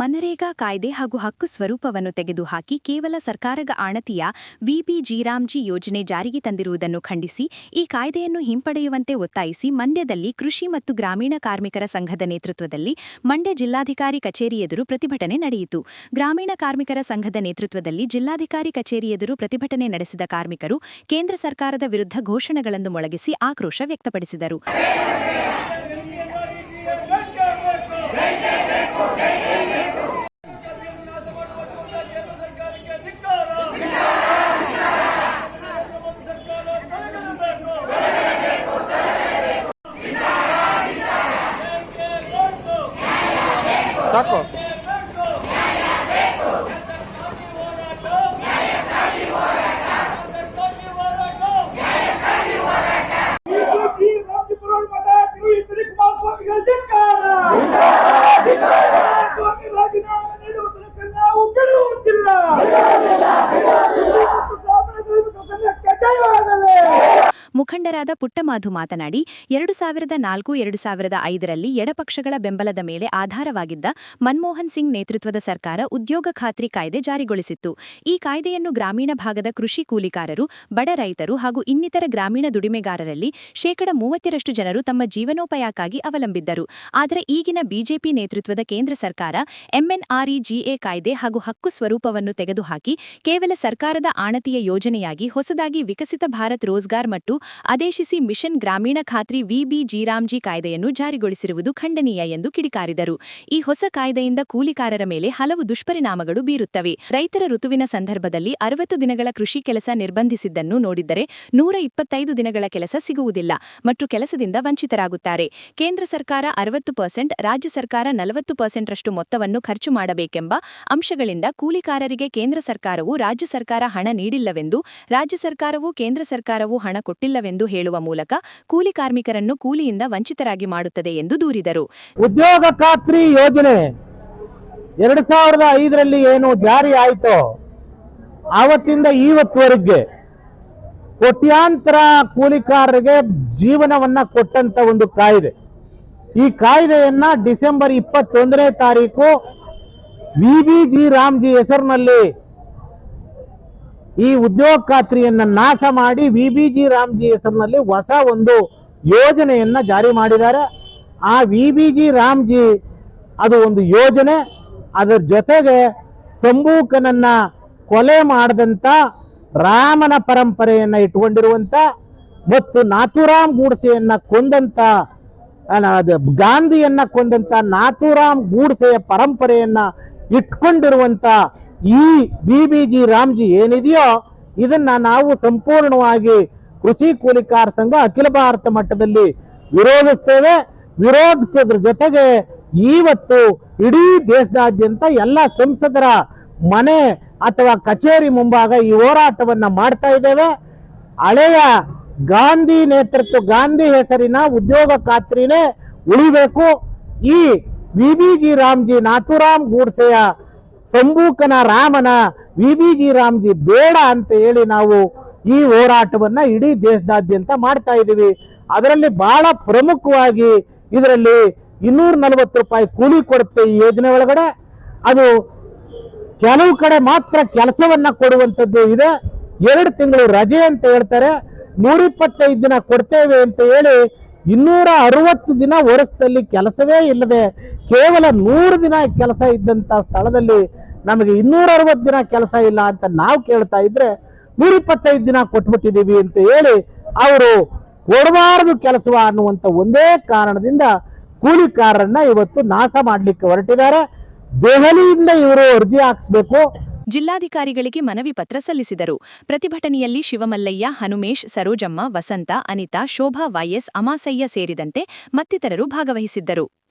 ಮನರೇಗಾ ಕಾಯ್ದೆ ಹಾಗೂ ಹಕ್ಕು ಸ್ವರೂಪವನ್ನು ತೆಗೆದುಹಾಕಿ ಕೇವಲ ಸರ್ಕಾರದ ಆಣತಿಯ ವಿಬಿ ಜೀರಾಮ್ಜಿ ಯೋಜನೆ ಜಾರಿಗೆ ತಂದಿರುವುದನ್ನು ಖಂಡಿಸಿ, ಈ ಕಾಯ್ದೆಯನ್ನು ಹಿಂಪಡೆಯುವಂತೆ ಒತ್ತಾಯಿಸಿ ಮಂಡ್ಯದಲ್ಲಿ ಕೃಷಿ ಮತ್ತು ಗ್ರಾಮೀಣ ಕಾರ್ಮಿಕರ ಸಂಘದ ನೇತೃತ್ವದಲ್ಲಿ ಮಂಡ್ಯ ಜಿಲ್ಲಾಧಿಕಾರಿ ಕಚೇರಿ ಎದುರು ಪ್ರತಿಭಟನೆ ನಡೆಯಿತು. ಗ್ರಾಮೀಣ ಕಾರ್ಮಿಕರ ಸಂಘದ ನೇತೃತ್ವದಲ್ಲಿ ಜಿಲ್ಲಾಧಿಕಾರಿ ಕಚೇರಿ ಎದುರು ಪ್ರತಿಭಟನೆ ನಡೆಸಿದ ಕಾರ್ಮಿಕರು ಕೇಂದ್ರ ಸರ್ಕಾರದ ವಿರುದ್ಧ ಘೋಷಣೆಗಳನ್ನು ಮೊಳಗಿಸಿ ಆಕ್ರೋಶ ವ್ಯಕ್ತಪಡಿಸಿದರು. ಸಾಕು ಮುಖಂಡರಾದ ಪುಟ್ಟಮಾಧು ಮಾತನಾಡಿ, ಎರಡು ಸಾವಿರದ ನಾಲ್ಕು, ಎರಡು ಸಾವಿರದ ಐದರಲ್ಲಿ ಎಡಪಕ್ಷಗಳ ಬೆಂಬಲದ ಮೇಲೆ ಆಧಾರವಾಗಿದ್ದ ಮನ್ಮೋಹನ್ ಸಿಂಗ್ ನೇತೃತ್ವದ ಸರ್ಕಾರ ಉದ್ಯೋಗ ಖಾತ್ರಿ ಕಾಯ್ದೆ ಜಾರಿಗೊಳಿಸಿತ್ತು. ಈ ಕಾಯ್ದೆಯನ್ನು ಗ್ರಾಮೀಣ ಭಾಗದ ಕೃಷಿ ಕೂಲಿಕಾರರು, ಬಡ ರೈತರು ಹಾಗೂ ಇನ್ನಿತರ ಗ್ರಾಮೀಣ ದುಡಿಮೆಗಾರರಲ್ಲಿ ಶೇಕಡ ಮೂವತ್ತರಷ್ಟು ಜನರು ತಮ್ಮ ಜೀವನೋಪಾಯಕ್ಕಾಗಿ ಅವಲಂಬಿದ್ದರು. ಆದರೆ ಈಗಿನ ಬಿಜೆಪಿ ನೇತೃತ್ವದ ಕೇಂದ್ರ ಸರ್ಕಾರ ಎಂಎನ್ಆರ್ಇಜಿಎ ಕಾಯ್ದೆ ಹಾಗೂ ಹಕ್ಕು ಸ್ವರೂಪವನ್ನು ತೆಗೆದುಹಾಕಿ, ಕೇವಲ ಸರ್ಕಾರದ ಆಣತಿಯ ಯೋಜನೆಯಾಗಿ ಹೊಸದಾಗಿ ವಿಕಸಿತ ಭಾರತ್ ರೋಜ್ಗಾರ್ ಮತ್ತು ಆದೇಶಿಸಿ ಮಿಷನ್ ಗ್ರಾಮೀಣ ಖಾತ್ರಿ ವಿಬಿ ಜೀರಾಮ್ಜಿ ಕಾಯ್ದೆಯನ್ನು ಜಾರಿಗೊಳಿಸಿರುವುದು ಖಂಡನೀಯ ಎಂದು ಕಿಡಿಕಾರಿದರು. ಈ ಹೊಸ ಕಾಯ್ದೆಯಿಂದ ಕೂಲಿಕಾರರ ಮೇಲೆ ಹಲವು ದುಷ್ಪರಿಣಾಮಗಳು ಬೀರುತ್ತವೆ. ರೈತರ ಋತುವಿನ ಸಂದರ್ಭದಲ್ಲಿ ಅರವತ್ತು ದಿನಗಳ ಕೃಷಿ ಕೆಲಸ ನಿರ್ಬಂಧಿಸಿದ್ದನ್ನು ನೋಡಿದ್ದರೆ ನೂರ ಇಪ್ಪತ್ತೈದು ದಿನಗಳ ಕೆಲಸ ಸಿಗುವುದಿಲ್ಲ ಮತ್ತು ಕೆಲಸದಿಂದ ವಂಚಿತರಾಗುತ್ತಾರೆ. ಕೇಂದ್ರ ಸರ್ಕಾರ ಅರವತ್ತು ಪರ್ಸೆಂಟ್, ರಾಜ್ಯ ಸರ್ಕಾರ ನಲವತ್ತು ಪರ್ಸೆಂಟ್ರಷ್ಟು ಮೊತ್ತವನ್ನು ಖರ್ಚು ಮಾಡಬೇಕೆಂಬ ಅಂಶಗಳಿಂದ ಕೂಲಿಕಾರರಿಗೆ ಕೇಂದ್ರ ಸರ್ಕಾರವು ರಾಜ್ಯ ಸರ್ಕಾರ ಹಣ ನೀಡಿಲ್ಲವೆಂದು, ರಾಜ್ಯ ಸರ್ಕಾರವು ಕೇಂದ್ರ ಸರ್ಕಾರವು ಹಣ ಕೊಟ್ಟಿಲ್ಲವೆಂದು ಹೇಳುವ ಮೂಲಕ ಕೂಲಿ ಕಾರ್ಮಿಕರನ್ನು ಕೂಲಿಯಿಂದ ವಂಚಿತರಾಗಿ ಮಾಡುತ್ತದೆ ಎಂದು ದೂರಿದರು. ಉದ್ಯೋಗ ಖಾತ್ರಿ ಯೋಜನೆ ಎರಡ್ ಸಾವಿರದ ಐದರಲ್ಲಿ ಏನು ಜಾರಿ ಆಯಿತೋ ಆವತ್ತಿಂದ ಇವತ್ತುವರೆಗೆ ಕೋಟ್ಯಾಂತರ ಕೂಲಿಕಾರರಿಗೆ ಜೀವನವನ್ನ ಕೊಟ್ಟಂತ ಒಂದು ಕಾಯ್ದೆ. ಈ ಕಾಯ್ದೆಯನ್ನ ಡಿಸೆಂಬರ್ ಇಪ್ಪತ್ತೊಂದನೇ ತಾರೀಕು ವಿ ಬಿ ಜಿ ರಾಮ್ಜಿ ಹೆಸರಿನಲ್ಲಿ ಈ ಉದ್ಯೋಗ ಖಾತ್ರಿಯನ್ನ ನಾಶ ಮಾಡಿ ವಿ ಬಿ ಜಿ ರಾಮ್ಜಿ ಹೆಸರಿನಲ್ಲಿ ಹೊಸ ಒಂದು ಯೋಜನೆಯನ್ನ ಜಾರಿ ಮಾಡಿದ್ದಾರೆ. ಆ ವಿ ಬಿ ಜಿ ರಾಮ್ಜಿ ಅದು ಒಂದು ಯೋಜನೆ. ಅದರ ಜೊತೆಗೆ ಸಂಬೂಕನನ್ನ ಕೊಲೆ ಮಾಡಿದಂತ ರಾಮನ ಪರಂಪರೆಯನ್ನ ಇಟ್ಕೊಂಡಿರುವಂತ ಮತ್ತು ನಾಥುರಾಮ್ ಗೂಡ್ಸೆಯನ್ನ ಕೊಂದಂತ ಗಾಂಧಿಯನ್ನ ಕೊಂದಂತ ನಾಥುರಾಮ್ ಗೂಡ್ಸೆಯ ಪರಂಪರೆಯನ್ನ ಇಟ್ಕೊಂಡಿರುವಂತ ಈ ಬಿ ಬಿ ಜಿ ರಾಮ್ಜಿ ಏನಿದೆಯೋ ಇದನ್ನ ನಾವು ಸಂಪೂರ್ಣವಾಗಿ ಕೃಷಿ ಕೂಲಿಕಾರ ಸಂಘ ಅಖಿಲ ಭಾರತ ಮಟ್ಟದಲ್ಲಿ ವಿರೋಧಿಸ್ತೇವೆ. ವಿರೋಧಿಸೋದ್ರ ಜೊತೆಗೆ ಇವತ್ತು ಇಡೀ ದೇಶದಾದ್ಯಂತ ಎಲ್ಲ ಸಂಸದರ ಮನೆ ಅಥವಾ ಕಚೇರಿ ಮುಂಭಾಗ ಈ ಹೋರಾಟವನ್ನ ಮಾಡ್ತಾ ಇದ್ದೇವೆ. ಹಳೆಯ ಗಾಂಧಿ ನೇತೃತ್ವ, ಗಾಂಧಿ ಹೆಸರಿನ ಉದ್ಯೋಗ ಖಾತ್ರಿನೇ ಉಳಿಬೇಕು. ಈ V B G Ramji, Nathuram ಗೂಡ್ಸೆಯ ಸಂಬೂಕನ ರಾಮನ ವಿ ಬಿ ಜಿ ರಾಮ್ಜಿ ಬೇಡ ಅಂತ ಹೇಳಿ ನಾವು ಈ ಹೋರಾಟವನ್ನ ಇಡೀ ದೇಶದಾದ್ಯಂತ ಮಾಡ್ತಾ ಇದ್ದೀವಿ. ಅದರಲ್ಲಿ ಬಹಳ ಪ್ರಮುಖವಾಗಿ ಇದರಲ್ಲಿ ಇನ್ನೂರ ನಲವತ್ತು ರೂಪಾಯಿ ಕೂಲಿ ಕೊಡುತ್ತೆ ಈ ಯೋಜನೆ ಒಳಗಡೆ. ಅದು ಕೆಲವು ಕಡೆ ಮಾತ್ರ ಕೆಲಸವನ್ನ ಕೊಡುವಂಥದ್ದು ಇದೆ. ಎರಡು ತಿಂಗಳು ರಜೆ ಅಂತ ಹೇಳ್ತಾರೆ. ನೂರಿಪ್ಪತ್ತೈದು ದಿನ ಕೊಡ್ತೇವೆ ಅಂತ ಹೇಳಿ ಇನ್ನೂರ ಅರವತ್ತು ದಿನ ವರ್ಷದಲ್ಲಿ ಕೆಲಸವೇ ಇಲ್ಲದೆ ಕೇವಲ ನೂರು ದಿನ ಕೆಲಸ ಇದ್ದಂತ ಸ್ಥಳದಲ್ಲಿ ನಮಗೆ ಇನ್ನೂರ ಅರವತ್ತು ದಿನ ಕೆಲಸ ಇಲ್ಲ ಅಂತ ನಾವು ಕೇಳ್ತಾ ಇದ್ರೆ ನೂರಿಪ್ಪತ್ತೈದು ದಿನ ಕೊಟ್ಬಿಟ್ಟಿದ್ದೀವಿ ಅಂತ ಹೇಳಿ ಅವರು ಕೊಡಬಾರದು ಕೆಲಸವ ಅನ್ನುವಂತ ಒಂದೇ ಕಾರಣದಿಂದ ಕೂಲಿಕಾರರನ್ನ ಇವತ್ತು ನಾಶ ಮಾಡ್ಲಿಕ್ಕೆ ಹೊರಟಿದ್ದಾರೆ. ದೆಹಲಿಯಿಂದ ಇವರು ಅರ್ಜಿ ಹಾಕಿಸ್ಬೇಕು. ಜಿಲ್ಲಾಧಿಕಾರಿಗಳಿಗೆ ಮನವಿ ಪತ್ರ ಸಲ್ಲಿಸಿದರು. ಪ್ರತಿಭಟನೆಯಲ್ಲಿ ಶಿವಮಲ್ಲಯ್ಯ, ಹನುಮೇಶ್, ಸರೋಜಮ್ಮ, ವಸಂತ, ಅನಿತಾ, ಶೋಭಾ ವೈಎಸ್ ಅಮಾಸಯ್ಯ ಸೇರಿದಂತೆ ಮತ್ತಿತರರು ಭಾಗವಹಿಸಿದ್ದರು.